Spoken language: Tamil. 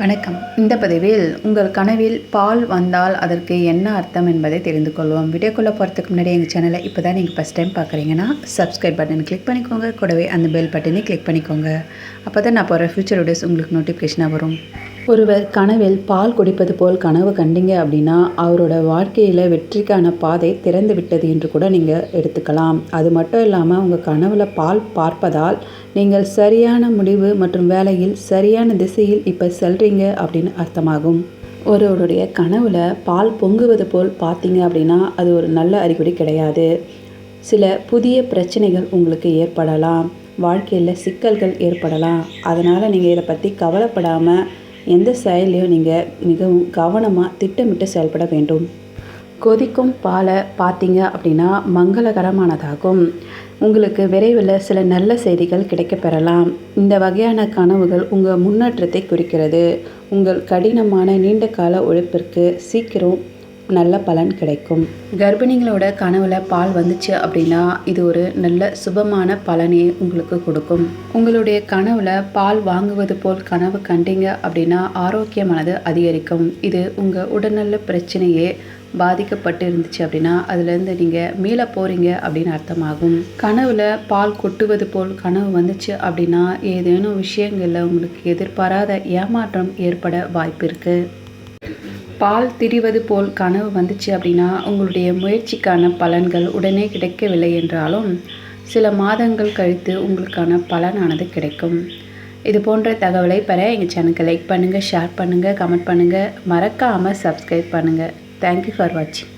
வணக்கம். இந்த பதிவில் உங்கள் கனவில் பால் வந்தால் அதற்கு என்ன அர்த்தம் என்பதை தெரிந்து கொள்வோம். வீடியோக்குள்ளே போகிறதுக்கு முன்னாடி எங்கள் சேனலை இப்போ தான் நீங்கள் ஃபஸ்ட் டைம் பார்க்குறீங்கன்னா சப்ஸ்கிரைப் பட்டன் கிளிக் பண்ணிக்கோங்க. கூடவே அந்த பெல் பட்டனை கிளிக் பண்ணிக்கோங்க. அப்போ தான் நான் போகிற ஃபியூச்சர் வீடியோஸ் உங்களுக்கு நோட்டிஃபிகேஷனாக வரும். ஒருவர் கனவில் பால் குடிப்பது போல் கனவு கண்டீங்க அப்படின்னா அவரோட வாழ்க்கையில் வெற்றிக்கான பாதை திறந்து விட்டது என்று கூட நீங்கள் எடுத்துக்கலாம். அது மட்டும் இல்லாமல் உங்கள் கனவில் பால் பார்ப்பதால் நீங்கள் சரியான முடிவு மற்றும் வேலையில் சரியான திசையில் இப்போ செல்றீங்க அப்படின்னு அர்த்தமாகும். ஒருவருடைய கனவில் பால் பொங்குவது போல் பார்த்தீங்க அப்படின்னா அது ஒரு நல்ல அறிகுறி கிடையாது. சில புதிய பிரச்சனைகள் உங்களுக்கு ஏற்படலாம். வாழ்க்கையில் சிக்கல்கள் ஏற்படலாம். அதனால் நீங்கள் இதை பற்றி கவலைப்படாமல் எந்த செயலையும் நீங்கள் மிகவும் கவனமாக திட்டமிட்டு செயல்பட வேண்டும். கொதிக்கும் பாலை பார்த்தீங்க அப்படின்னா மங்களகரமானதாகும். உங்களுக்கு விரைவில் சில நல்ல செய்திகள் கிடைக்கப் பெறலாம். இந்த வகையான கனவுகள் உங்கள் முன்னேற்றத்தை குறிக்கிறது. உங்கள் கடினமான நீண்ட கால உழைப்பிற்கு சீக்கிரம் நல்ல பலன் கிடைக்கும். கர்ப்பிணிகளோட கனவுல பால் வந்துச்சு அப்படின்னா இது ஒரு நல்ல சுபமான பலனை உங்களுக்கு கொடுக்கும். உங்களுடைய கனவுல பால் வாங்குவது போல் கனவு கண்டீங்க அப்படின்னா ஆரோக்கியமானது அதிகரிக்கும். இது உங்கள் உடல்நல பிரச்சனையே பாதிக்கப்பட்டு இருந்துச்சு அப்படின்னா அதுலேருந்து நீங்கள் மீள போகிறீங்க அப்படின்னு அர்த்தமாகும். கனவில் பால் கொட்டுவது போல் கனவு வந்துச்சு அப்படின்னா ஏதேனும் விஷயங்களில் உங்களுக்கு எதிர்பாராத ஏமாற்றம் ஏற்பட வாய்ப்பு இருக்குது பால் திரிவது போல் கனவு வந்துச்சு அப்படின்னா உங்களுடைய முயற்சிக்கான பலன்கள் உடனே கிடைக்கவில்லை என்றாலும் சில மாதங்கள் கழித்து உங்களுக்கான பலனானது கிடைக்கும். இது போன்ற தகவலை பெற எங்கள் சேனலுக்கு லைக் பண்ணுங்கள் ஷேர் பண்ணுங்கள் கமெண்ட் பண்ணுங்கள் மறக்காமல் சப்ஸ்கிரைப் பண்ணுங்கள் தேங்க்யூ ஃபார் வாட்சிங்